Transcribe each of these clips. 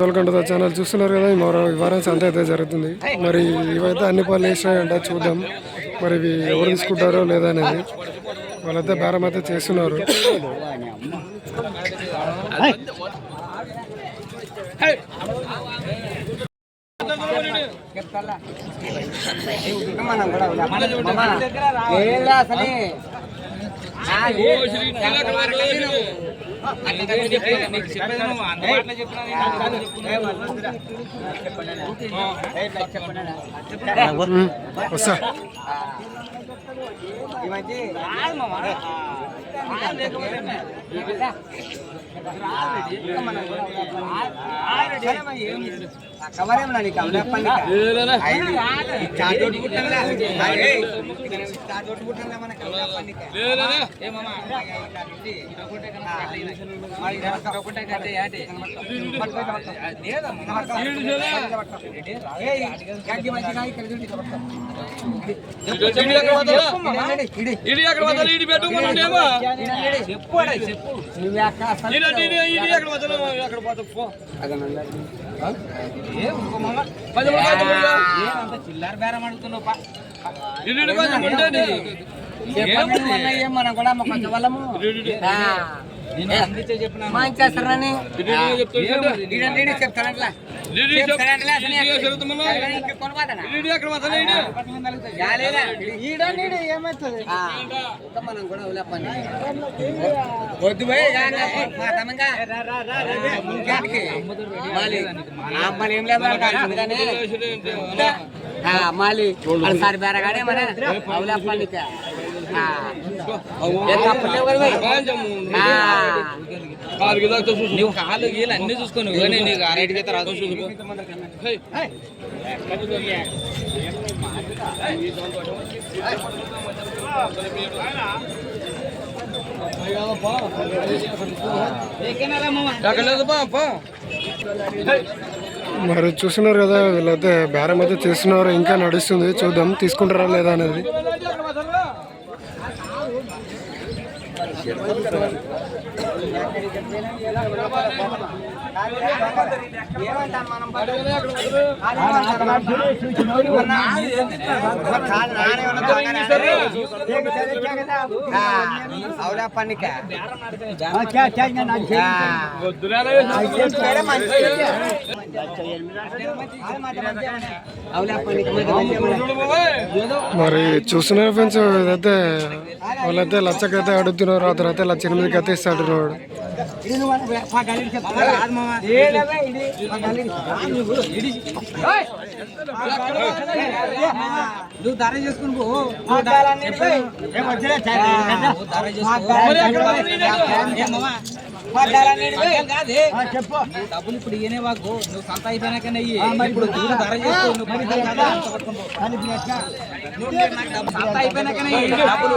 తోలకంట channel చూస్తున్నారు కదా మరో వారం సంత అయితే జరుగుతుంది. మరి ఇవైతే అన్ని పనులు వేసినాయంట చూద్దాం. మరి ఇవి ఎవరు తీసుకుంటారో లేదా అనేది. వాళ్ళైతే బేరం అయితే చేస్తున్నారు. ఏంలా అసలు వస్తా కవరేమన్నా నీకు అమలప్పని చాటోటి పుట్టంలా చాటోటి పుట్టంలా మనకి అమలప్పని ఇది అక్కడ చిల్లర బేరం అడుగుతున్నావు మనం కూడా కొంచెం వాళ్ళము చేస్తారని చెప్తానంట్లా మనం కూడా. వద్దు కానీ అమ్మాయిలు ఏం లేదు. ఆ, మాలి. ఒకసారి బేరగానే మన అవులేపండి నువ్వు కాలు గీలు అన్ని చూసుకో నువ్వు. కానీ నీకు ఆ రేటుకి అయితే రాదు. చూసుకో. మరి చూస్తున్నారు కదా వీళ్ళైతే బేరం అయితే చేస్తున్నారు. ఇంకా నడుస్తుంది. చూద్దాం. తీసుకుంటారా లేదా అనేది. Obrigado. ఏమంటాం పన్నిక. మరి చూస్తున్నారు ఫ్రెండ్స్ ఇదైతే వాళ్ళైతే లచ్చకైతే అడుగుతున్నారు ఆ తర్వాత లచ్చ ఎనిమిదికి అయితే ఇస్తాడు నువ్వు ధర చేసుకుని పో డబ్బులు ఇప్పుడు ఇయనే వాకు నువ్వు సంత అయిపోయినాకనే. ఇప్పుడు నువ్వు ధర చేసుకో నువ్వు సంత అయిపోయినాకనే. డబ్బులు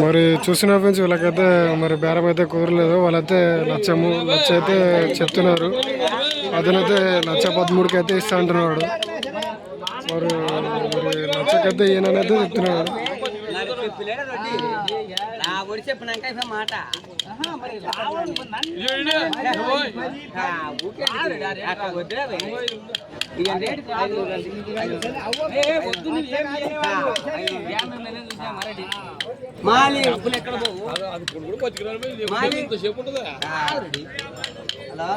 మరి చూసిన ఫ్రెండ్స్ వీళ్ళకైతే మరి బేరం అయితే కూరలేదు వాళ్ళైతే లచ్చము లచ్చ అయితే చెప్తున్నారు. అతనైతే లచ్చ పదమూడుకి అయితే ఇస్తా అంటున్నాడు. మరి మరి లచ్చకైతే ఈయననైతే చెప్తున్నాడు. మాట మాలి. డబ్బులు ఎక్కడ పోవు? మాలి. ఆ, హలో.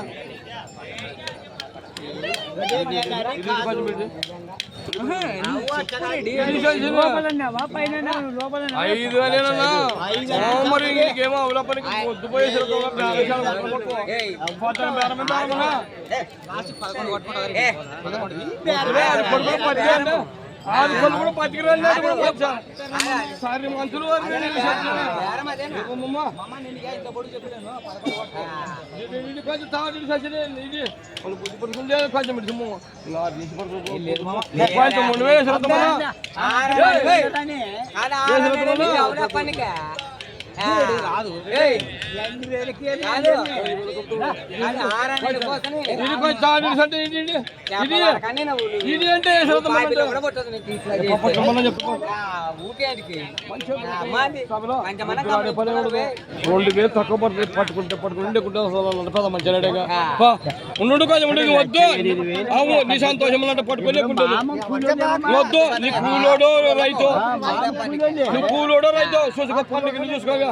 నీకేమో అవుల పనికి పొద్దు పోయేసరికి ఒక బేరం చేయాలి, పక్కన పట్టుకో. ఏయ్, పోతాను బేరం ఎంత అమ్మా? ఏ, లాస్ట్ పదకొండు కొట్టుకుంటా వద్దులే, అది పడుకుని పది వేలు. ఆరు పళ్ళు కూడా పట్టుకురండి అది కూడా వచ్చా. సారీ మనుషులు వారు నేను ఇది చెప్తున్నా. బేరం అదేనా? అమ్మమ్మ. మామ నేను ఇంకా ఇంత పొడుగు చెప్పలేను పదకొండు ఆ. ఇది ఇది కొంచెం తాడు ఇది సచ్చినే ఇది వాళ్ళు బుద్ధి పడుకుంటే కొంచెం ఇటు సుమ్ము. నా తీసి పడుకో. కొంచెం ముందు వేసి ఇది అంటే. రెండు వేలు తక్కువ పట్టుకుంటే పట్టుకుంటే నడపదా మంచిగా ఉండు కొంచెం ఉండు వద్దు. అవు నీ సంతోషం అంటే పట్టుకొని వద్దు నీ కూలోడో రైతు. నువ్వు కూలోడో రైతు. చూసుకో పండుగ చూసుకోగా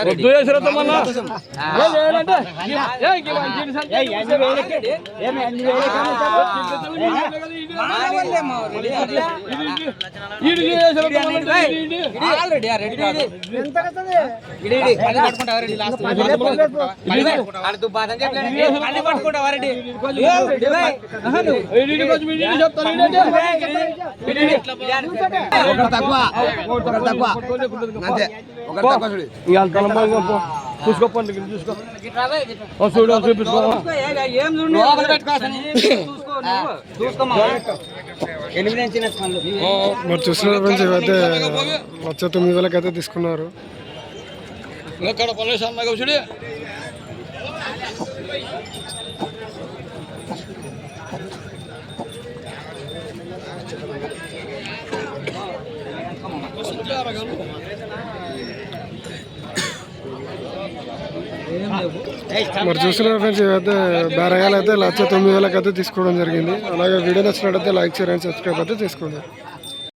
వద్దు చేసినంత మళ్ళా ఇంక మంచి ఇవాళ తలంబాగా. చూసుకో చూడు చూపించుకో. మరి ఫ్రెండ్స్ ఇవైతే లక్ష తొమ్మిది వేలకి అయితే తీసుకున్నారు ఇక్కడ సన్నగా చూడు మరి చూసిన ఫ్రెండ్స్ ఇవైతే బేరగాయలు అయితే లక్ష తొమ్మిది వేలకి అయితే తీసుకోవడం జరిగింది. అలాగే వీడియో నచ్చినట్టయితే లైక్ షేర్ అండ్ సబ్స్క్రైబ్ అయితే చేసుకోండి.